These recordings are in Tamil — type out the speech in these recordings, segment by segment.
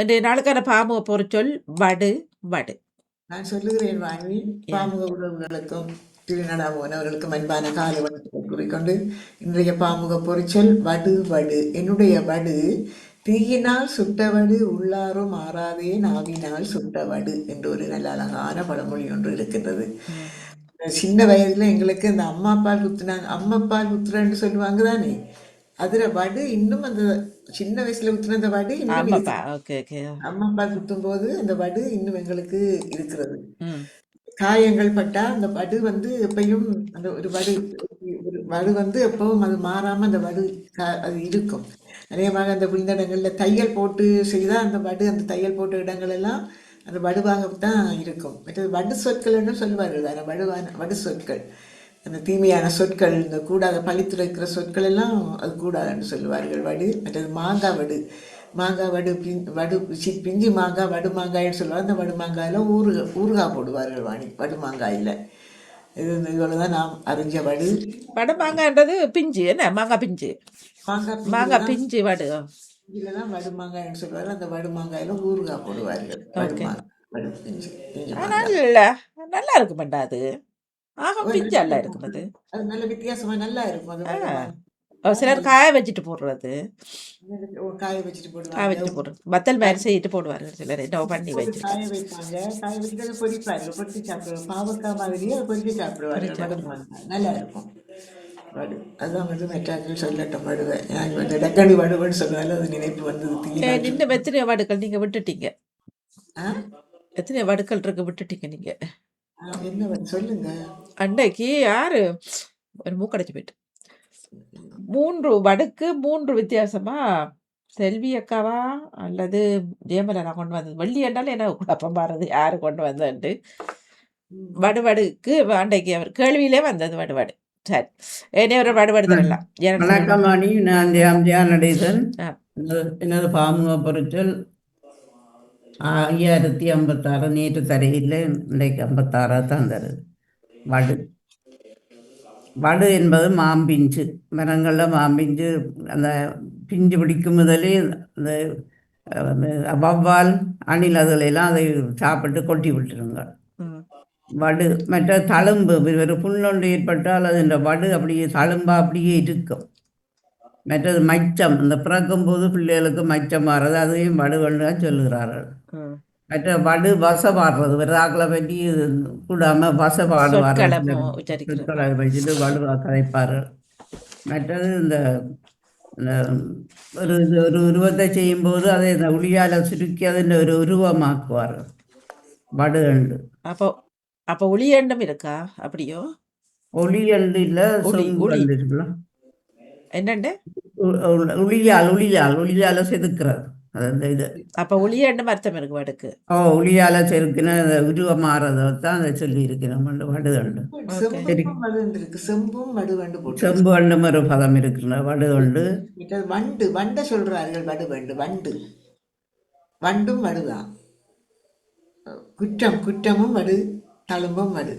இன்றைய நாளுக்கான பாமுக பொருச்சொல் வடு வடு. நான் சொல்லுகிறேன் வாங்கி பாமுக உறவுகளுக்கும் திருநடாமோன் அவர்களுக்கும் அன்பான காலை வணக்கத்தை கூறிக்கொண்டு இன்றைய பாமுக பொறிச்சொல் வடு வடு. என்னுடைய வடு தீயினால் சுட்டவடு உள்ளாரும் மாறாதே நாவினால் சுட்டவடு என்று ஒரு நல்ல அழகான பழமொழி ஒன்று இருக்கின்றது. சின்ன வயதுல எங்களுக்கு இந்த அம்மா பால் குத்துனாங்க அம்மா பால் குத்துறேன்னு சொல்லுவாங்க தானே? அதுல வடு இன்னும் அந்த சின்ன வயசுல குத்துன அந்த வடு இன்னும் இருக்கு. ஆமாப்பா ஓகே ஓகே. அம்மா பால் குத்தும் போது அந்த வடு இன்னும் எங்களுக்கு இருக்கிறது. ம். காயங்கள் பட்டா அந்த வடு வந்து எப்பயும் அந்த ஒரு வடு ஒரு வடு வந்து எப்பவும் அது மாறாம அந்த வடு க- அது இருக்கும். அதேமாக அந்த விழுந்த இடங்கள்ல தையல் போட்டு செய்தா அந்த வடு அந்த தையல் போட்ட இடங்கள் எல்லாம் அந்த வடுவாகத்தான் இருக்கும். மற்றது வடு சொற்கள்னு சொல்லுவார்கள் அந்த வடுவான வடு சொற்கள். அந்த தீமையான சொற்கள் இந்த கூடாத பழித்துரைக்கிற சொற்கள் எல்லாம் அது கூடாதுன்னு சொல்லுவார்கள். வடு மற்றது மாங்காய் வடு. மாங்காய் வடு பின் வடு சி பிஞ்சு மாங்காய் வடு மாங்காய்னு சொல்லுவாங்க. அந்த வடு மாங்காயில் ஊறுக ஊறுகாய் போடுவார்கள் வாணி வடு மாங்காயில். இது இவ்வளோ தான் நாம் அறிஞ்ச வடு. வடு மாங்காய்ன்றது பிஞ்சு என்ன? மாங்காய் பிஞ்சு. மாங்காய் மாங்காய் பிஞ்சு வடு. இதில் தான் வடு மாங்காய்னு சொல்லுவார்கள். அந்த வடு மாங்காயில் ஊறுகாய் போடுவார்கள். வடு மாங்காய் வடு பிஞ்சு பிஞ்சு மாங்காய். நல்லா இருக்குமாண்டா அது. ஆக ஒரு பிஞ்சு நல்லா நல்லா இருக்கும் அது நல்ல வித்தியாசமா நல்லா இருக்கும். அது ஆ. ஒரு சிலர் காய வச்சுட்டு போடுறது. காய வச்சுட்டு காய போடுவாங்க. வச்சுட்டு போடுறது. வத்தல் மாதிரி செய்யிட்டு போடுவார்கள் சிலர். என்ன பண்ணி போட்டு வச்சுட்டு. காய வைப்பாங்க. காய வச்சுட்டு அதை பொரிப்பார்கள் பொரிச்சு சாப்பிடுவாங்க பாவக்காய் மாதிரியே அதை பொரிச்சு பொரிச்சா மாங்காய் நல்லா இருக்கும். வடு. அதான் வந்து மெட்டாக்கள் சொல்லட்டும் வடுவை. நான் வந்து டக்கடி வடுவன்னு சொன்னாலும் அது நினைப்பு வந்தது. ஏ, தீயினால் நின்று சுட்டு எத்தனை வடுக்கள் நீங்க விட்டுட்டீங்க. ஆ? எத்தனை வடுக்கள் இருக்கு விட்டுட்டீங்க நீங்க. ஆ, என்ன வடு சொல்லுங்க. அன்னைக்கு யாரு? ஒரு மூக்கடைச்சு போயிட்டு. மூன்று வடுக்கு மூன்று வித்தியாசமா செல்வி அக்காவா அல்லது ஜெயமலனா கொண்டு வந்தது? வெள்ளி என்றாலும் என்ன? குழப்பம் பாருது யாரு கொண்டு வந்தது? ம். வடு வடுக்கு அன்றைக்கு அவர் கேள்வியிலே வந்தது வடு வடு சரி. என்னைய ஒரு வடு வடு தரலாம். எனக்கு சொல்லணும் வணக்கம் அணி நான் தியான் நடேசன் எனது பாமுக பொருட்கள் ஐயாயிரத்தி ஐம்பத்தாறு. நேற்று தரையில் இன்றைக்கு ஐம்பத்தாறாக தான் தருது. வடு. வடு என்பது மாம்பிஞ்சு. மரங்களில் மாம்பிஞ்சு அந்த பிஞ்சு பிடிக்கும் முதலே அந்த வவ்வால் அணில் அதுகளெல்லாம் அதை சாப்பிட்டு கொட்டி விட்டுருங்க. வடு மற்ற தழும்பு ஒரு புண்ணொன்று ஏற்பட்டால் அது இந்த வடு அப்படியே தழும்பா அப்படியே இருக்கும். மற்றது மச்சம் இந்த பிறக்கும் போது பிள்ளைகளுக்கு மச்சம் மாறுறது அதையும் வடுவன்னு தான் சொல்லுகிறார்கள். மற்ற வடு வசப்பாடுறது விரதாக்களை பற்றி கூடாம சொற்களை வச்சுட்டு வடுவா கதைப்பார்கள் மற்றது இந்த ஒரு ஒரு உருவத்தை செய்யும்போது அதை இந்த உளியால் சுருக்கி அதில் ஒரு உருவமாக்குவார்கள் வடு அண்டு அப்போ அப்போ ஒளியண்டம் இருக்கா அப்படியோ ஒளி அண்டு இல்லை இருக்கலாம் என்னண்டு உளியால் உளியால் உளியால் செதுக்கிறது அந்த இது. அப்போ ஒளியண்டம் அர்த்தம் இருக்கு வடுக்கு ஓ உளியால் செதுக்கின அந்த உருவம் மாறதை தான் அதை சொல்லி இருக்கிறோம் வடு கண்டு ஓகே சரி செம்புக்கும் வடு இருக்கு. செம்பும் வடு வண்டு போட்டிருக்கு செம்பு கண்டு ஒரு பதம் இருக்கிற வடு கண்டு மற்றது வண்டு வண்டை சொல்றார்கள் வடு வண்டு. வண்டு. வண்டும் வடுதான். குற்றம் குற்றமும் வடு தழும்பும் வடு.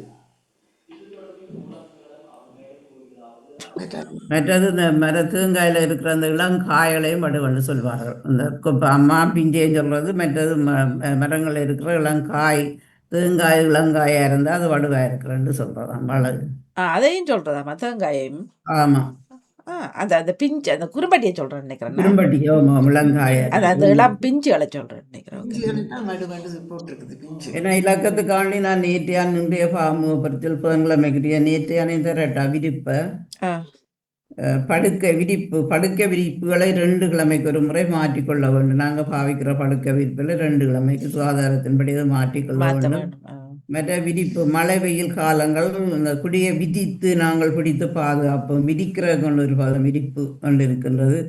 மற்றது இந்த மர தேங்காயில் இருக்கிற அந்த இளங்காய்களையும் வடு கண்டு சொல்வார்கள் இந்த அம்மா பிஞ்சேன்னு சொல்கிறது மற்றது ம மரங்களில் இருக்கிற இளங்காய் தேங்காய் இளங்காயாக இருந்தால் அது வடுவாக இருக்கிறன்னு சொல்கிறதாம் வளரு ஆ அதையும் சொல்றதா மத்தங்காயம் ஆமாம் ஆ அந்த அந்த பிஞ்சு அந்த குறும்பட்டியை சொல்றேன் நினைக்கிறேன். நான். குறும்பட்டி ஆமாம் இளங்காய அது அந்த இளம் பிஞ்சுகளை சொல்றேன் நினைக்கிறேன். ஏன்னா இலக்கத்துக்காண்டி நான் நேற்றையான் நின்றைய பாமு பரிச்சல் புதன்கிழமைக்குரிய நேற்றையானே தரட்டா விரிப்பை. படுக்கை விரிப்பு படுக்கை விரிப்புகளை ரெண்டு கிழமைக்கு ஒரு முறை மாற்றிக்கொள்ள வேண்டும். நாங்கள் பாவிக்கிற படுக்கை விரிப்பில் ரெண்டு கிழமைக்கு சுகாதாரத்தின்படி அதை மாற்றிக்கொள்ள வேண்டும். மற்ற விரிப்பு மழை வெயில் காலங்கள் இந்த குடியை விதித்து நாங்கள் பிடித்து பாதுகாப்போம் மிதிக்கிற கொண்டு ஒரு பதம் விரிப்பு கொண்டு இருக்கின்றது.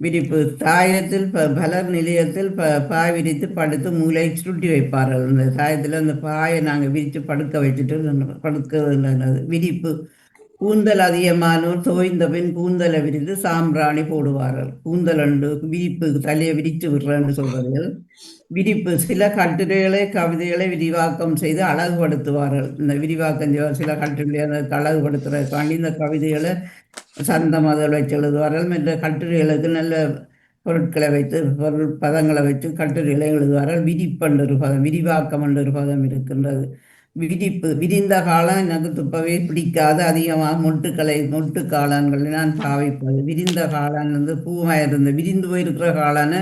விரிப்பு தாயத்தில் ப பலர் நிலையத்தில் ப பாய் விரித்து படுத்து மூளை சுருட்டி வைப்பார்கள். அந்த தாயத்தில் அந்த பாயை நாங்கள் விரித்து படுக்க வச்சுட்டு படுக்க விரிப்பு கூந்தல் அதிகமானோர் தோய்ந்த பின் கூந்தலை விரிந்து சாம்பிராணி போடுவார்கள். கூந்தல் அண்டு விரிப்பு தலையை விரித்து விடுறேன்னு சொல்வார்கள் விரிப்பு சில கட்டுரைகளை கவிதைகளை விரிவாக்கம் செய்து அழகுபடுத்துவார்கள். இந்த விரிவாக்கம் செய்வார். சில கட்டுரைகளை அந்த அழகுபடுத்துறதுக்காண்டி இந்த கவிதைகளை சந்தம் அதில் வச்சு எழுதுவார்கள். மற்ற கட்டுரைகளுக்கு நல்ல பொருட்களை வைத்து பொருள் பதங்களை வைத்து கட்டுரைகளை எழுதுவார்கள். விரிப்பண்டு ஒரு பதம் விரிவாக்கம் என்ற ஒரு பதம் இருக்கின்றது. விரிப்பு விரிந்த காலம் எனக்கு துப்பவே பிடிக்காது. அதிகமாக மொட்டுக்களை மொட்டு காளான்களை நான் பாவிப்பது. விரிந்த காளான் வந்து பூவாக இருந்த விரிந்து போயிருக்கிற காளானை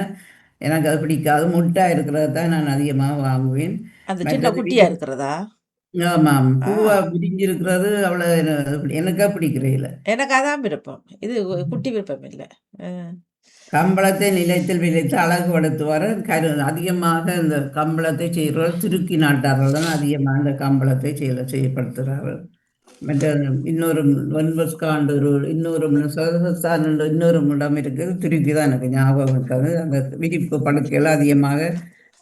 எனக்கு அது பிடிக்காது. மொட்டாக இருக்கிறத தான் நான் அதிகமாக வாங்குவேன். அந்த சின்ன மற்றது குட்டியா விரி இருக்கிறதா? ஆமாம். பூவா விரிஞ்சிருக்கிறது அவ்வளோ எனக்கா பிடிக்கிறதில்ல எனக்கு அதான் விருப்பம். இது குட்டி விருப்பம் இல்லை. கம்பளத்தை நிலையத்தில் விளைத்து அழகுபடுத்துவார் கரு அதிகமாக இந்த கம்பளத்தை செய்கிறவர்கள் துருக்கி நாட்டார்கள் தான் அதிகமாக இந்த கம்பளத்தை செய்ய செய்யப்படுத்துகிறார்கள் மற்ற இன்னொரு வெண்பஸ்காண்டு ஒரு இன்னொரு சதஸ்தான் இன்னொரு இடம் இருக்குது. துருக்கி தான் எனக்கு ஞாபகம் இருக்காது அந்த விரிப்பு படுக்கைகள் அதிகமாக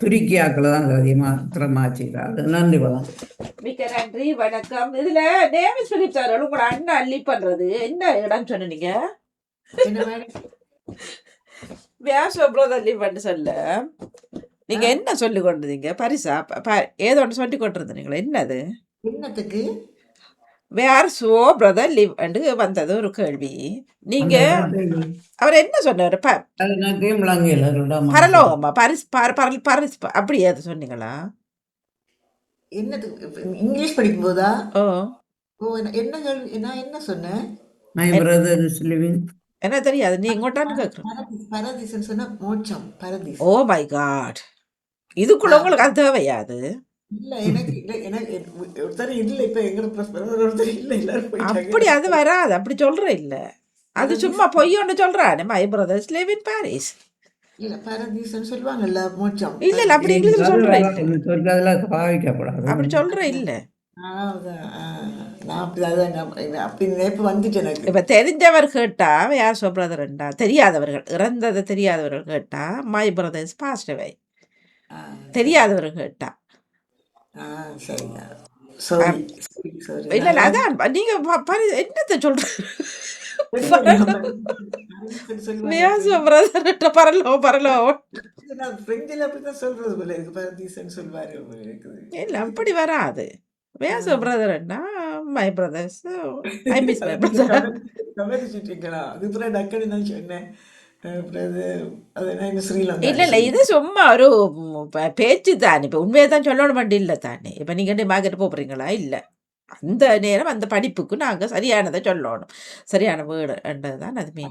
துருக்கி ஆக்கள் தான் அதிகமாக திறமா செய்கிறார்கள் நன்றி வணக்கம். மிக்க நன்றி வணக்கம். இதுல டேவிஸ் பிலிப்ஸ் அவர்கள் உங்களோட அண்ணன் அள்ளி பண்றது? என்ன இடம் சொன்னீங்க? என்ன மேடம் வியாச பிரதர் லிவ் சொல்ல நீங்க? என்ன சொல்லி கொண்டிருந்தீங்க பரிசா? ஏதோ ஒன்று சொல்லி கொண்டிருந்தீங்களா என்னது? என்னத்துக்கு? வேர் சோ பிரதர் லிவ் வந்தது ஒரு கேள்வி. நீங்க அவர் என்ன சொன்னாரு? பரலோகமா? பரிஸ் பரிஸ் அப்படி ஏது சொன்னீங்களா? இப்ப இங்கிலீஷ் படிக்கும்போதா? ஓ. ஓ என்ன என்ன கேள்வி நான் என்ன சொன்னேன்? மை பிரதர் இஸ் லிவிங் என்ன தெரியாது? நீ எங்கோட்டான்னு கேட்குறேன் பரதீஸ் பரதீஸ்னு சொன்னா மோட்சம் பரதீஸ். ஓ மை காட் இதுக்குள்ள உங்களுக்கு அது தேவையாது இல்ல எனக்கு இல்ல எனக்கு ஒருத்தர் இல்ல இப்ப எங்க பிரதர் ஒருத்தர் இல்ல எல்லாரும் அப்படி அது வராது அப்படி சொல்ற இல்ல. அது சும்மா பொய் ஒன்று சொல்றானே my brothers live in Paris இல்ல பரதீஸ்னு சொல்லுவாங்கல்ல மோட்சம். இல்ல இல்ல அப்படி இங்கிலீஷ்ல சொல்ற இல்ல. சொற்கதில் பாவிக்கப்படாது. அப்படி சொல்ற இல்ல. இப்ப தெரிஞ்சவர் கேட்டா யார் பிரதர்ண்டா தெரியாதவர்கள். இறந்தது தெரியாதவர்கள் கேட்டா மை பிரதர்ஸ் பாஸ்ட் அவே தெரியாதவர்கள் கேட்டா. இல்ல அதான் நீங்க என்னத்த சொல்ற வியாச பிரதர்ட்ட பரலோ பரலோ. இல்ல அப்படி வராது. வியாச பிரதர்னா my brothers I miss my brother கவனிச்சுட்டீங்களா அது அப்புறம் டக்குன்னு நான் சொன்னேன் இல்ல இல்ல இது சும்மா ஒரு பேச்சு தானே இப்ப உண்மையை தான் சொல்லணும்? வேண்டி இல்ல தானே. இப்ப நீங்க மார்க்கெட் போறீங்களா? இல்ல. அந்த நேரம் அந்த படிப்புக்கு நாங்க சரியானதை சொல்லணும். சரியான வீடு தான் அது மீன்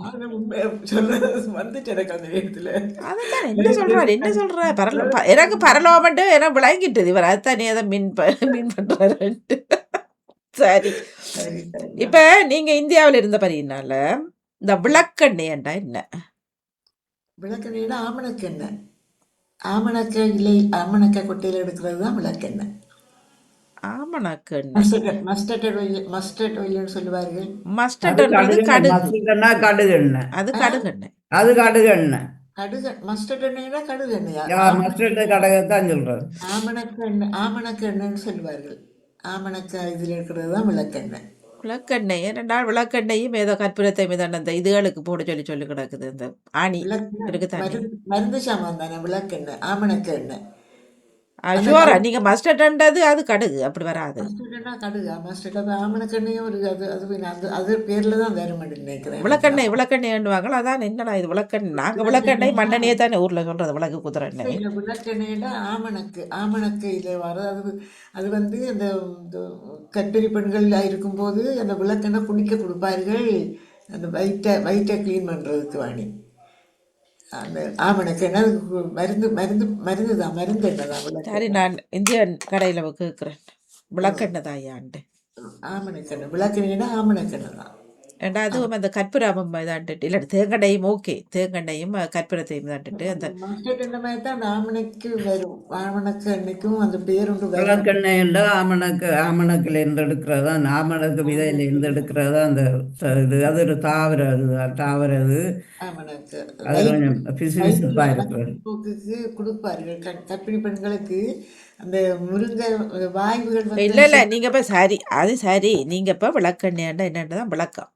அதைத்தான் என்ன சொல்றாரு என்ன சொல்ற? பரலோ எனக்கு பரலோமண்டு எனக்கு விளங்கிட்டது. இவர் அதுதானே அதை மீன் ப- மீன் பண்றாருன்ட்டு. சரி. இப்ப நீங்க இந்தியாவில் இருந்த பரியினால இந்த விளக்கெண்ணெய்ண்டா என்ன? விளக்கெண்ணெய்னா ஆமணக்கெண்ணெய். ஆமணக்க இலை ஆமணக்க கொட்டையில எடுக்கிறது தான் விளக்கெண்ணெய். அது கடுகு. எண்ணெய் அது கடுகு எண்ணெய் மஸ்டர்ட் எண்ணெய்னா கடுகு எண்ணெயா மஸ்டர்டு கடகத்தான் சொல்றது ஆமணக்க எண்ணெய் ஆமணக்க எண்ணெய்னு சொல்லுவார்கள். ஆமணக்க இதில் இருக்கிறது தான் விளக்கெண்ணெய் விளக்கெண்ணெய் ரெண்டாள் விளக்கெண்ணையும் ஏதோ கற்பூரத்தை மீதான அந்த இதுகளுக்கு போட சொல்லி சொல்லி கிடக்குது இந்த ஆணி. மருந்து மருந்து சாமான் தானே விளக்கெண்ணெய் ஆமணக்க எண்ணெய் ஷுவரா நீங்க மஸ்டர்ட்ன்றது அது கடுகு அப்படி வராது. கடுகு. மஸ்டர்ட் ஆமணக்கெண்ணையும் ஒரு அது அது அது பேரில் தான் வேறுமெண்டு நினைக்கிறேன். விளக்கெண்ணெய் விளக்கெண்ணெய்ன்னுவாங்களா அதான் என்னடா இது விளக்கெண்ணெய் நாங்க விளக்கெண்ணெய் மண்ணெண்ணெயே தானே ஊர்ல சொல்றது விளக்கு குதிரை எண்ணெய் விளக்கெண்ணெயில் ஆமணக்கு ஆமணக்கையில் வர அது அது வந்து அந்த இந்த கர்ப்பிணி பெண்கள் இருக்கும்போது அந்த விளக்கெண்ணெய் குடிக்க கொடுப்பார்கள். அந்த வயிற்றை வயிற்றை க்ளீன் பண்ணுறதுக்கு வாணி. ஆமணக்கெண்ணெய் அதுக்கு மருந்து மருந்து மருந்து தான் மருந்து எண்ணெய் தான் சரி நான் இந்தியன் கடையில கேட்குறேன் விளக்கெண்ணெய் தாயான்ட்டு ஆமணக்கெண்ணெய் விளக்கெண்ணெய்னா ஆமணக்கெண்ணெய் தான். அதுவும் அந்த கற்பூரமும் இதாண்டுட்டு இல்லை தேங்கண்ணையும் ஓகே தேங்கண்ணையும் அஹ், கற்பூரத்தையும் இதாண்டுட்டு அந்த தான் அந்த ஆமணக்கு வரும். ஆமணக்கு எண்ணெய்க்கும் அந்த பேருண்டு வரும் விளக்கெண்ணெய் என்றால் ஆமணக்கு ஆமணக்கில் இருந்து எடுக்கிறது தான் ஆமணக்கு. விதையில இருந்து எடுக்கிறது அந்த இது. அது ஒரு தாவர இது தாவர ஆமணக்கு. அது கொஞ்சம் பிசுபிசுப்பாக இருக்கிறது போக்குக்கு கொடுப்பார்கள். க- கர்ப்பிணி பெண்களுக்கு அந்த முருங்கை வாய்வுகள் வந்து இல்ல இல்ல. நீங்க இப்ப சரி. அது சரி. நீங்க இப்ப விளக்கெண்ணெய்ண்டா என்னன்றதான் விளக்கம்.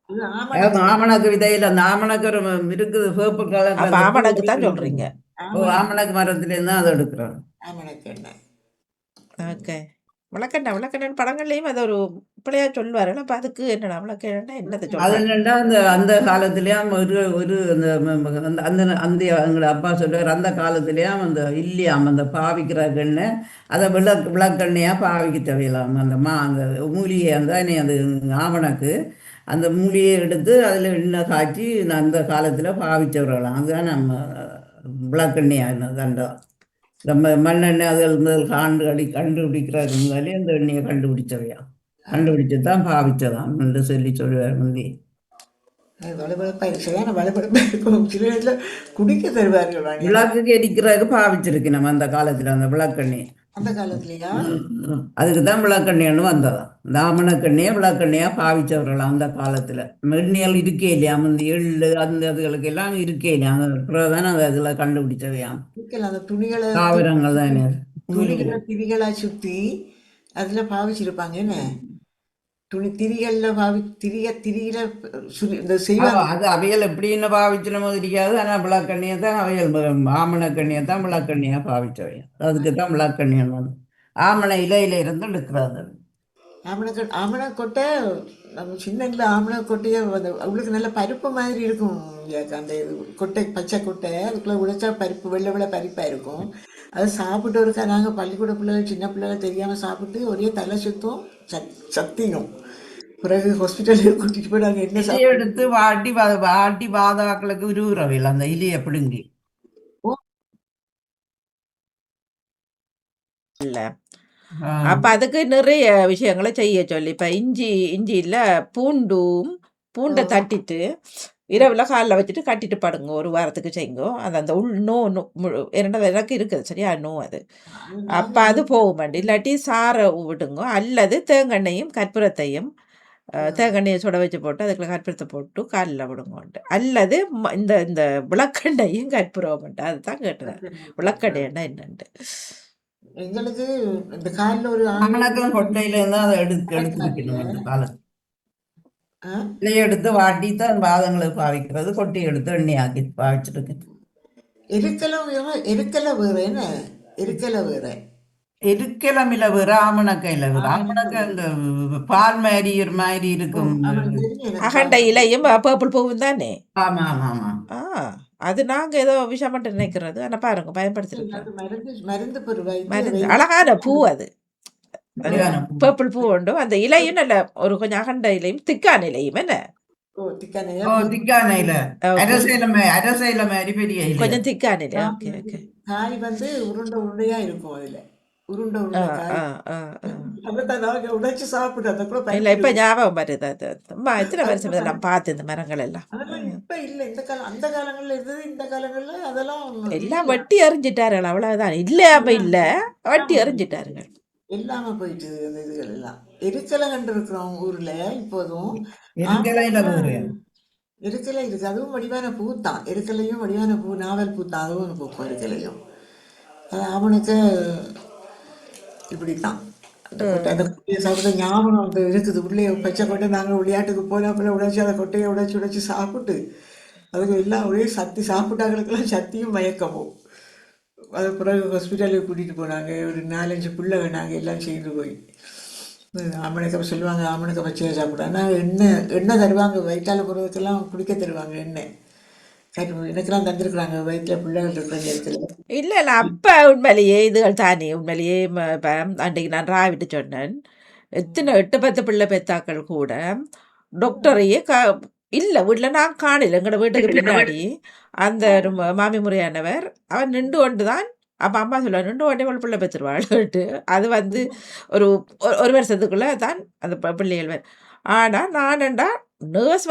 ஆமணக்கு. விதையில் அந்த ஆமணக்கு ஒரு இருக்குது சிவப்பு கலர் அப்ப ஆமணக்கு தான் சொல்றீங்க. ஓ ஆமணக்கு மரத்துலேருந்து தான் அதை எடுக்கிறோம். ஆமணக்கு ஓகே. விளக்கெண்ணெய் விளக்கெண்ணெய் படங்கள்லயும் அது ஒரு பிள்ளையா சொல்லுவார்கள் அப்ப அதுக்கு என்னடா விளக்கெண்ணெய் என்னது அது என்னண்டா அந்த அந்த காலத்திலேயும் ஒரு ஒரு அந்த அந்த அந்த எங்களோட அப்பா சொல்லுவார் அந்த காலத்திலேயும் அந்த இல்லையாம் அந்த பாவிக்கிற எண்ணெய் அதை விளக் விளக்கெண்ணெயாக பாவிக்க தேவையில்லாம் அந்த மா அந்த மூலிகை அந்த அது ஆவணக்கு அந்த மூலிகையை எடுத்து அதில் எண்ணெய் காய்ச்சி அந்த காலத்தில் பாவிச்சவர்களாம் அதுதான் நம்ம விளக்கெண்ணெயாக கண்டோம் நம்ம மண்ணெண்ணெய் அதில் முதல் காண்டு அடி கண்டுபிடிக்கிறது முதலே அந்த எண்ணெயை கண்டுபிடிச்சவையா கண்டுபிடிச்சு தான் பாவிச்சதாம் என்று சொல்லி சொல்லுவார் முந்தி. வலுவழுப்பா சரியான வலுவழுப்பா இருக்கும். சில குடிக்க தருவார்கள் விளக்குக்கு எரிக்கிறதுக்கு பாவிச்சிருக்கு நம்ம அந்த காலத்துல அந்த விளக்கண்ணி. அந்த காலத்துலயா? அதுக்கு தான் விளக்கண்ணின்னு வந்ததாம் தாமணக்கண்ணியை விளக்கண்ணியா பாவிச்சவர்களாம் அந்த காலத்துல. மென்னியல் இருக்கே இல்லையா? முந்தி எள்ளு அந்த அதுகளுக்கு எல்லாம் இருக்கே இல்லையா? அந்த பிறகுதான் அது அதுல கண்டுபிடிச்சவையாம் அந்த துணிகளை தாவரங்கள் தானே. துணிகளை திரிகளா சுத்தி அதுல பாவிச்சிருப்பாங்க என்ன? துணி திரிகள்ல பாவி திரிய திரியில சுரி- இந்த செய்வாங்க. அது அவையல் எப்படின்னு பாவிச்சினமோ தெரியாது. ஆனா விளக்கண்ணியை தான் அவையல் ஆமணக்கண்ணியை தான் விளக்கண்ணியா பாவிச்சவையா அதுக்கு தான் வந்து. ஆமண இலையில இருந்து எடுக்கிறது அது. ஆமணக்கு ஆமண கொட்டை நம்ம சின்னங்கள ஆமண கொட்டையை அந்த அவங்களுக்கு நல்ல பருப்பு மாதிரி இருக்கும். அந்த இது கொட்டை பச்சை கொட்டை அதுக்குள்ள உடைச்சா பருப்பு வெள்ளை வெள்ளை பருப்பாக இருக்கும். அது சாப்பிட்டு இருக்கா நாங்கள் பள்ளிக்கூட பிள்ளைகள் சின்ன பிள்ளைகள் தெரியாமல் சாப்பிட்டு ஒரே தலை சுத்தம் சத் சத்தியும் பிறகு ஹாஸ்பிட்டலுக்கு கூட்டிகிட்டு போய் நாங்கள் என்ன எடுத்து வாட்டி வாட்டி பாதாக்களுக்கு உருவுறவையில் அந்த இலையை பிடுங்கி இல்ல. அப்ப அதுக்கு நிறைய விஷயங்களை செய்ய சொல்லி இப்ப இஞ்சி இஞ்சியில பூண்டும் பூண்டை தட்டிட்டு இரவுல காலில் வச்சுட்டு கட்டிட்டு படுங்க ஒரு வாரத்துக்கு செய்யுங்க அது அந்த உள் நோ இரண்டாவது எனக்கு இருக்குது சரியா நோ அது அப்ப அது போக மாட்டேன் இல்லாட்டி சாரை விடுங்க அல்லது தேங்காண்ணையும் கற்பூரத்தையும் அஹ், தேங்காண்ணையை சுட வச்சு போட்டு அதுக்குள்ள கற்பூரத்தை போட்டு காலில் விடுங்க அல்லது ம- இந்த இந்த விளக்கெண்ணையும் கற்பூரம் அதுதான் கேட்டேன் விளக்கெண்ணெய்னா என்னன்ட்டு எங்களுக்கு இந்த காலில் ஒரு கொட்டையில இருந்து அதை எடுத்து எடுத்து வைக்கணும் அந்த? இலையை எடுத்து வாட்டி தான் பாதங்களுக்கு பாவிக்கிறது கொட்டி எடுத்து எண்ணெயாக்கி பாவிச்சிருக்கு எருக்கலை வேற எருக்கலை வேற என்ன எருக்கலை வேற எருக்கிழமில வேற ஆமணக்கையில வேற ஆமணக்கை இந்த பால் மாதிரி ஒரு மாதிரி இருக்கும். அகண்ட இலையும் பர்பிள் பூவும் தானே? ஆமா ஆமா ஆமா. அது நாங்க ஏதோ விஷமட்டு நினைக்கிறது. ஆனா பாருங்க பயன்படுத்திருக்கோம் அழகான பூ அது. பர்பிள் பூ. உண்டு. அந்த இலையும் நல்ல ஒரு கொஞ்சம் அகண்ட இலையும் திக்கான இலையும் என்ன? ஓ திக்கானையா ஓ திக்கான இல. Okay. அரசையில மே- அரசையில மாதிரி பெரிய இலை. கொஞ்சம் திக்கான இலை. Okay okay. காய் வந்து உருண்டை உருண்டையா இருக்கும் அதுல. உருண்டை உடைச்சு சாப்பிட்டு அதை கூட இல்ல இப்ப ஞாபகம் வருது அது எத்தனை வருஷம் இதெல்லாம் பார்த்து இந்த மரங்கள் எல்லாம். இப்ப இல்ல. இந்த காலம் அந்த காலங்கள்ல இருந்தது இந்த காலங்கள்ல அதெல்லாம் எல்லாம் இல்ல. வெட்டி எறிஞ்சிட்டார்கள் அவ்வளவுதான். இல்லாம இல்ல. வெட்டி எறிஞ்சிட்டார்கள் இல்லாம போயிட்டு அந்த இதுகள் எல்லாம். எரிக்கலை கண்டு இருக்கிறோம் ஊர்ல இப்போதும். எருக்கலை இருக்கு. அதுவும் வடிவான பூ தான். எருக்கலையும் வடிவான பூ நாவல் பூ தான். அதுவும் பூக்கும் எருக்கலையும் அது அவனுக்கு இப்படித்தான். அந்த கொட்டை அந்த கொட்டையை சாப்பிட்டு ஞாபகம் அந்த இருக்குது. உள்ளே பச்சை கொட்டை நாங்கள் விளையாட்டுக்கு போன அப்புறம் உடைச்சி அந்த கொட்டையை உடைச்சி உடைச்சி சாப்பிட்டு அதுக்கு எல்லாம் ஒரே சக்தி சாப்பிட்டாங்களுக்கெல்லாம் சக்தியும் மயக்கமும் அது பிறகு ஹாஸ்பிட்டலுக்கு கூட்டிகிட்டு போனாங்க. ஒரு நாலஞ்சு பிள்ளை வேணாங்க எல்லாம் சேர்ந்து போய். ஆமணக்கம் சொல்லுவாங்க ஆமணக்கம் வச்சு சாப்பிட. எண்ணெய் எண்ணெய் தருவாங்க. வயிற்றால போகிறதுக்கெல்லாம் குடிக்க தருவாங்க எண்ணெய். எனக்கெல்லாம் தந்திருக்கிறாங்க. வயிற்றுல பிள்ளைகள் இருக்கிற நேரத்தில் இல்ல இல்ல. அப்ப உண்மையிலேயே இதுகள் தானே. உண்மையிலேயே இப்ப அன்றைக்கு நான் ராவிட்டு சொன்னேன். எத்தனை எட்டு பத்து பிள்ளை பெத்தாக்கள் கூட டாக்டரையே க இல்ல வீட்டுல நான் காணல. எங்கட வீட்டுக்கு பின்னாடி. அந்த மாமி முறையானவர் அவன் நின்று கொண்டு தான் அப்ப அம்மா சொல்லுவா நின்று கொண்டே ஒரு பிள்ளை பெற்றுருவாள்ட்டு அது வந்து ஒரு ஒரு- வருஷத்துக்குள்ள தான் அந்த பிள்ளைகள் வரும் ஆனா நானண்டா நர்ஸ்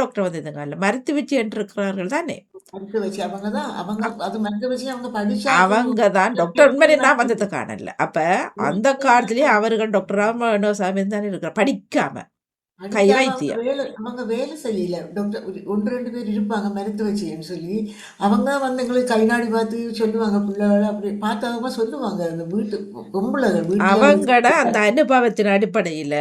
டாக்டர் வந்ததுங்கால மருத்துவ வச்சு இருக்கிறார்கள் தானே? மருத்துவ வச்சு அவங்க தான் அவங்க தான். டாக்டர் உண்மையிலே நான் வந்தது காணல. அப்ப அந்த காலத்திலேயே அவர்கள் டாக்டரா நோசாமி தானே இருக்கிறார் படிக்காம. கை வைத்தியம். வேலை அவங்க வேலை செய்யல. டாக்டர் ஒன்று ரெண்டு பேர் இருப்பாங்க மருத்துவ வச்சுன்னு சொல்லி. அவங்க வந்து எங்களுக்கு கை நாடி பார்த்து சொல்லுவாங்க பிள்ளைகள் அப்படி பார்த்தவங்க சொல்லுவாங்க. அந்த வீட்டு பொம்பளைகள் வீட்டுல அவங்கட அந்த அனுபவத்தின் அடிப்படையில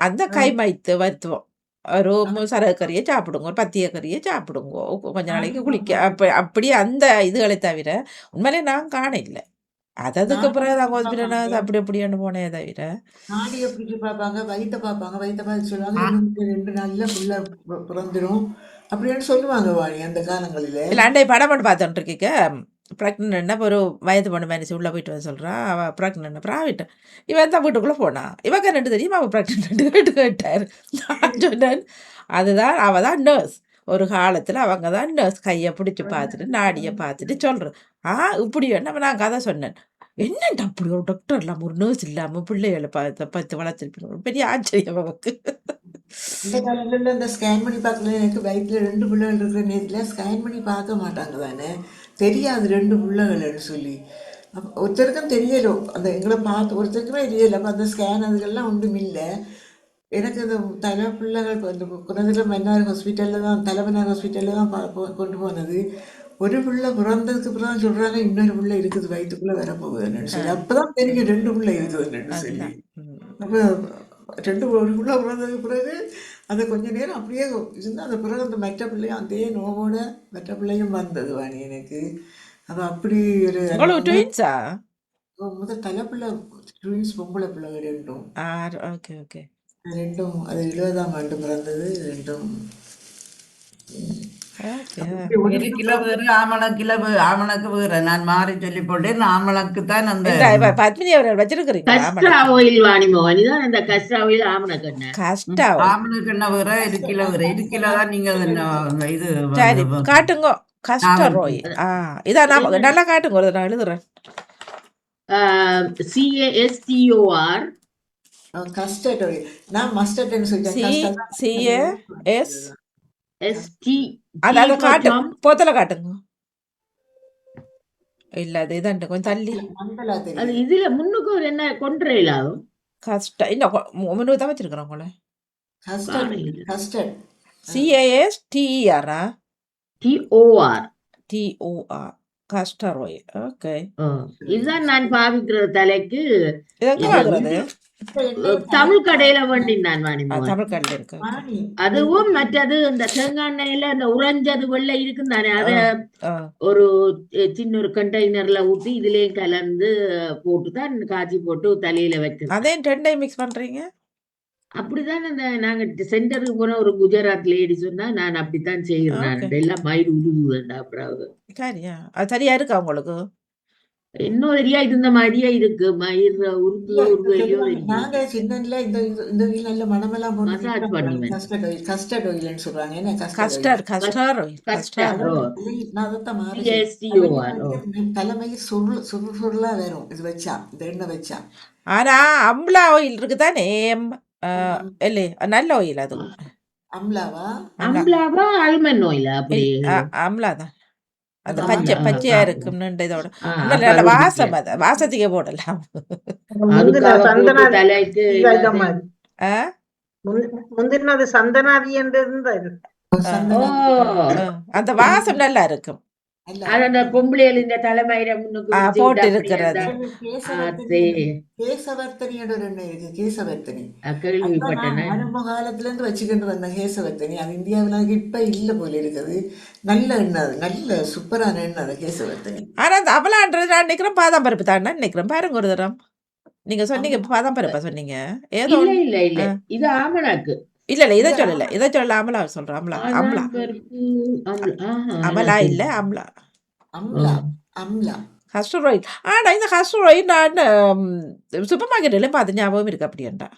அந்த கை மைத்து வருத்துவோம் ஒரு மு- சரக்கறியை சாப்பிடுங்க ஒரு பத்திய கறியை சாப்பிடுங்க. கொஞ்ச நாளைக்கு குளிக்க. அப்ப அப்படி அந்த இதுகளை தவிர உண்மையிலே நான் காண இல்லை அததுக்கு பிறகு தான் நாடியை ஹாஸ்பிட்டல் அப்படி இப்படின்னு போனே தவிர. நாடியை பிடிச்சு பார்ப்பாங்க? வயித்தை பார்ப்பாங்க. வயித்தை பார்த்து சொல்லுவாங்க ரெண்டு நாள்ல புள்ள பி- பிறந்துரும். அப்படின்னு சொல்லுவாங்க வாணி அந்த காலங்களில. இல்லை அண்டை படம் மட்டும் பார்த்துட்டு இருக்கீங்க? ப்ரெக்னென்ட்னா இப்போ ஒரு வயது பொண்ணு மனுஷன் உள்ளே போயிட்டு வந்து சொல்கிறா அவள் ப்ரெக்னென்ட் ப்ராவிட்ட இவன் தான் வீட்டுக்குள்ளே போனான் இவங்க ரெண்டு தெரியும்? அவள் ப்ரெக்னென்ட் கேட்டு கேட்டார் நான் சொன்னேன் அதுதான் அவள் தான் நர்ஸ் ஒரு காலத்தில் அவங்க தான் நர்ஸ் கையை பிடிச்சி பார்த்துட்டு நாடியை பார்த்துட்டு சொல்கிறது ஆ இப்படி என்ன நான் கதை சொன்னேன். என்னண்டா அப்படி ஒரு டாக்டர் இல்லாமல் ஒரு நர்ஸ் இல்லாமல் பிள்ளைகளை பார்த்து பார்த்து வளர்த்துருப்பீங்க? பெரிய ஆச்சரியம் அவருக்கு இந்த காலங்களில் இந்த ஸ்கேன் பண்ணி பார்க்கல எனக்கு வயிற்றுல ரெண்டு பிள்ளைகள் இருக்கிற நேரத்தில் ஸ்கேன் பண்ணி பார்க்க மாட்டாங்க தானே? தெரியாது ரெண்டு பிள்ளைகள்னு சொல்லி. ஒருத்தருக்கும் தெரியலோ. அந்த எங்களை பார்த்து ஒருத்தருக்குமே தெரியல. அப்போ அந்த ஸ்கேன் அதுகள்லாம் ஒன்றும் இல்லை. எனக்கு அந்த தலை பிள்ளைகள் இப்ப இந்த மன்னார் ஹாஸ்பிட்டலில் தான் தலைமன்னார் ஹாஸ்பிட்டலில் தான் போ- கொண்டு போனது. ஒரு பிள்ளை பிறந்ததுக்கு அப்புறம் தான் சொல்கிறாங்க இன்னொரு பிள்ளை இருக்குது வயிற்றுக்குள்ளே வரப்போகுதுன்னு சொல்லி. அப்போ தான் தெரியும் ரெண்டு பிள்ளை இருக்குதுன்னு சொல்லி. அப்போ ரெண்டு ஒரு பிள்ளை பிறந்ததுக்கு பிறகு அதை கொஞ்ச நேரம் அப்படியே இருந்து அந்த பிறகு அந்த மற்ற பிள்ளையும் அதே நோவோட மற்ற பிள்ளையும் வந்தது வாணி எனக்கு. அப்போ அப்படி ஒரு முதல் தலைப்பிள்ளை ட்வின்ஸ் பொம்பளை பிள்ளை ரெண்டும். ஓகே ஓகே ரெண்டும் அது எழுபதாம் ஆண்டு பிறந்தது ரெண்டும். ஒரு இரு கிலோ வேறு ஆமண கிலோ வே- ஆமணக்கு வேறு நான் மாறி சொல்லி போட்டேன் ஆமணக்கு தான் அந்த பத்மினி அவர்கள் கஸ்டா ஆயில் இதான் கஸ்டா ஆயில் ஆமணக்கு என்ன வேற இரு கிலோ வேறு இரு கிலோ தான் நீங்க இது சரி காட்டுங்க ஆ இதான் நான் நல்லா காட்டுங்க ஒரு நான் எழுதுறேன் C A S T O R custard நான் மஸ்டர்ட்னு சி சொல்லிட்டேன் சிஏ எஸ் எஸ்டி அது அதை காட்டு. போத்தல காட்டுங்க. இல்ல அது இதாண்டு கொஞ்சம் தள்ளி. அது இதுல முன்னுக்கு ஒரு என்ன கொன்றையிலாகும் கஷ்டம் இன்னும் கொ- மு- முன்னூறு தான் வச்சிருக்கிறோம் உங்களை கஸ்டர்ட் சிஏஎஸ் டிஇஆரா டிஓஆர் டிஓஆர் கஷ்ட ரோய் ஓகே. இதுதான் நான் பாவிக்கிற தலைக்கு. தமிழ் கடையில வேண்டி நான் வாணிமோகன் தமிழ் கல்ல இருக்கு. வாணி. அதுவும் மற்றது இந்த தேங்காய் எண்ணெயில அந்த உறைஞ்சது வெள்ளை இருக்கும் தானே அத ஒரு சின்ன ஒரு கண்டெய்னர்ல ஊத்தி இதுலயும் கலந்து போட்டு தான் காய்ச்சி போட்டு தலையில வைக்கிறது. அதையும் ரெண்டையும் மிக்ஸ் பண்றீங்க? அப்படிதான் அந்த நாங்க சென்டருக்கு போன ஒரு குஜராத் லேடி சொன்னா நான் அப்படித்தான் Okay. எல்லாம் மயிர் அப்புறம். சரியா? அது சரியா இருக்கா உங்களுக்கு? இன்னும் சரியா இருந்த மாதிரியே இருக்கு. மயிர் உருது உருவையோ நாங்க சின்னதுல இந்த இந்த இது நல்ல மணமெல்லாம் போட்டு Massage பண்ணுவேன். கஸ்டர்ட் ஆயில் கஸ்டர்ட் ஆயில்னு சொல்றாங்க. என்ன கஸ்டர்ட் கஸ்டர் ரோய் கஸ்டர். நான். தலைமைக்கு சுருள் சுருள் சுருளா வரும். இது வச்சா இந்த எண்ணெய் வச்சா. ஆனா அம்லா ஆயில் இருக்குதானே? இல்லை நல்ல ஆயில் அது. அம்லாவா? அம்லா. அம்லாவா ஆல்மண்ட் ஆயில அப்படி? அம்லா தான் அந்த பச்சை பச்சையா இன்னும் அப்ப நல்ல வாசம். அது வாசத்துக்கே போடலாம். முந்தினது சந்தனாதி என்று அந்த வாசம் நல்லா இருக்கும். அல்ல. அது அந்த பொம்பளைகளின் தலைமயிர முன்னுக்கு ஆ, வச்சு போட்டு அப்படி இருக்கிறது. அந்த- கேசவர்த்தனி அதே. கேசவர்த்தனியோட எண்ணெய் இருக்கு? கேசவர்த்தனி. ஆரம்ப காலத்துல இருந்து வச்சுக்கிட்டு வந்த கேசவர்த்தனி. அது இந்தியாவில் இப்ப இல்ல போல இருக்குது. நல்ல எண்ணெய் அது. நல்ல சூப்பரான எண்ணெய் அது கேசவர்த்தனி. ஆனா அந்த அமலான்றது நான் நினைக்கிறேன் பாதாம் பருப்பு தான். நினைக்கிறேன் பாருங்க ஒரு தரம். நீங்க சொன்னீங்க பாதாம் பருப்பா சொன்னீங்க? ஏதோ இல்ல ஒண்ணு- இல்ல இல்ல. இது ஆமணாக்கு. இல்ல இல்ல இதை சொல்லல. இதை சொல்லல அமலா சொல்றேன் அமலா. அமலா அமலா. இல்ல அம்லா. அம்லா அம்லா. கஸ்டர் ஆயில் ஆனா இந்த கஸ்டர் ஆயில் நான் சூப்பர் மார்க்கெட்ல பார்த்து ஞாபகம் இருக்கு அப்படின்டா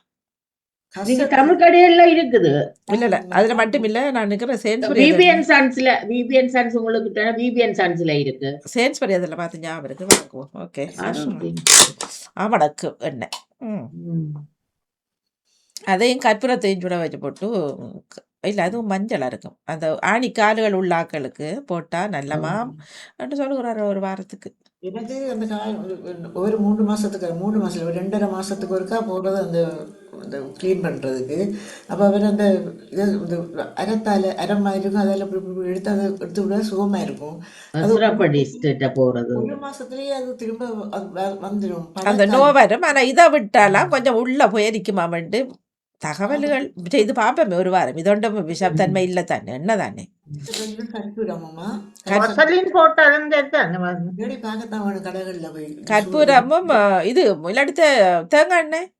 நீங்க தமிழ் கடையில இருக்குது. இல்ல இல்ல அதுல மட்டும் இல்ல. நான் நினைக்கிறேன் சேன்ஸ்பரி விபிஎன் சன்ஸ்ல விபிஎன் சன்ஸ் உங்களுக்கு விபிஎன் சன்ஸ்ல இருக்கு. சேன்ஸ்பரி அதில் பார்த்து ஞாபகம் இருக்கு. வாங்குவோம் ஓகே. ஆமடக்கு எண்ணெய். அதையும் கற்பூரத்தையும் சுட வச்சு போட்டு இல்லை அதுவும் மஞ்சளாக இருக்கும். அந்த ஆணி கால்கள் உள்ள ஆக்களுக்கு போட்டால் நல்லமாம் என்று சொல்லுகிறாரு ஒரு வாரத்துக்கு. எனக்கு அந்த கால் ஒரு மூணு மாசத்துக்கு மூணு ஒரு ரெண்டரை மாசத்துக்கு ஒருக்கா போடுறது அந்த அந்த க்ளீன் பண்றதுக்கு. அப்ப அவர் அந்த இது இந்த அரைத்தால அரை மாதிரி இருக்கும். அதில் எடுத்து அதை எடுத்து விட சுகமா இருக்கும். அது போறது ஒரு மாசத்துலயே அது திரும்ப வந்துடும் அந்த. நோய் வரும். ஆனால் இதை விட்டாலாம் கொஞ்சம் உள்ள போயிருக்குமாமன்ட்டு தகவல்கள் செய்து பார்ப்போமே ஒரு வாரம். இதொண்ட விஷத்தன்மை இல்லை தானே? என்ன தானே? இது கற்பூரமும் இது இல்லாட்டி தே- தேங்காய் எண்ணெய்?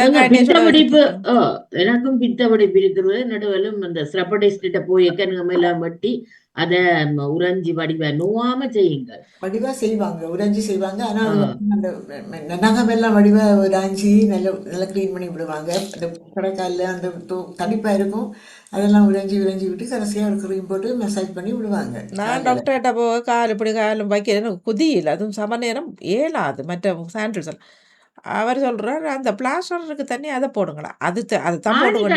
எண்ணெய் பித்த சுட வெடிப்பு வச்சுட்டு. ஓ எனக்கும் பித்த வெடிப்பு இருக்கிறது நடுவிலும் அந்த ஸ்ரப்படிஸ்ட போய் எக்கனுங்க எல்லாம் வெட்டி அத உறைஞ்சி வடிவ நோவாம செய்யுங்க வடிவா செய்வாங்க உடைஞ்சி செய்வாங்க. ஆனா அந்த நகமெல்லாம் வடிவா உடைஞ்சி நல்ல நல்லா க்ளீன் பண்ணி விடுவாங்க அந்த கடைக்காலில் அந்த தூ- தடிப்பா இருக்கும் அதெல்லாம் உடைஞ்சி உடைஞ்சி விட்டு கடைசியா ஒரு க்ரீம் போட்டு மசாஜ் பண்ணி விடுவாங்க நான் காலில் டாக்டர்கிட்ட போக கால் இப்படி காலும் வைக்க எனக்கு குதியில் அதுவும் சம நேரம் ஏலாது மற்ற சாண்டில்ஸ் எல்லாம் அவர் சொல்றாரு அந்த பிளாஸ்டருக்கு தண்ணி அதை போடுங்களா. அது அது தான் போடுங்க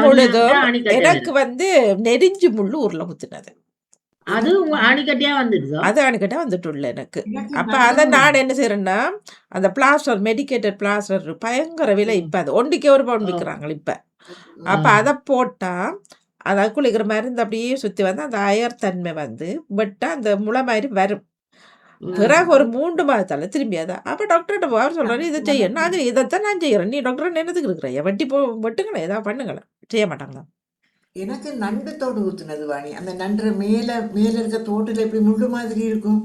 முழுதும் ஆணிக்கட்டை எனக்கு. வந்து நெறிஞ்சு முள்ளு ஊர்ல குத்துனது. அது உங்க ஆணிக்கட்டையா வந்துடுதோ? அது வந்துட்டுள்ள எனக்கு. அப்ப அதை நான் என்ன செய்யறேன்னா அந்த பிளாஸ்டர் மெடிக்கேட்டட் பிளாஸ்டர் பயங்கர விலை இப்ப அது ஒண்டிக்கு ஒரு பவுன் விற்கிறாங்க இப்ப. அப்ப அதை போட்டா அதை குளிக்கிற மருந்து அப்படியே சுத்தி வந்து அந்த அயர் தன்மை வந்து விட்டா அந்த முளை மாதிரி வரும். பிறகு ஒரு மூன்று மாதத்தால திரும்பி அதை அப்ப டாக்டர்கிட்ட போய் அவர் சொல்றாரு இதை செய்ய நான் இதைத்தான் நான் செய்யறேன். நீ டாக்டர் என்னதுக்கு இருக்கிற? வெட்டி போ வெட்டுங்களேன் ஏதாவது பண்ணுங்களேன் செய்ய மாட்டாங்களா? எனக்கு நண்டு தோடு ஊத்துனது வாணி. அந்த நன்று மேல மேல இருக்க தோட்டுல இப்படி முள்ளு மாதிரி இருக்கும்?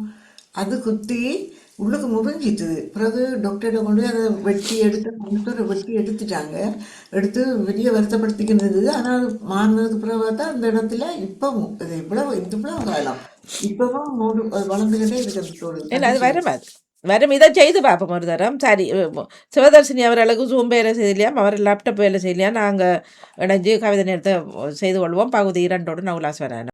அது குத்தி உள்ளுக்கு முறிஞ்சிட்டுது பிறகு டாக்டர்கிட்ட கொண்டு போய் அதை வெட்டி எடுத்து மருத்துவரை வெட்டி எடுத்துட்டாங்க. எடுத்து வெளியே வருத்தப்படுத்திக்கின்றது. ஆனால் அது மாறினதுக்கு பிறகு தான் அந்த இடத்துல இப்பவும் இது இவ்வளவு இது இவ்வளவு காலம். இப்பவும் அது இல்லை அது வரும் அது வரும் இதை செய்து பார்ப்போம் ஒரு தரம் சரி சிவதர்சினி அவர் அளவுக்கு ஜூம் வேலை செய்யலையா அவர் லேப்டாப் வேலை செய்யலையா நாங்கள் இணைஞ்சு கவிதை நேரத்தை செய்து கொள்வோம் பகுதி இரண்டோடு நவுலாஸ் வரேன்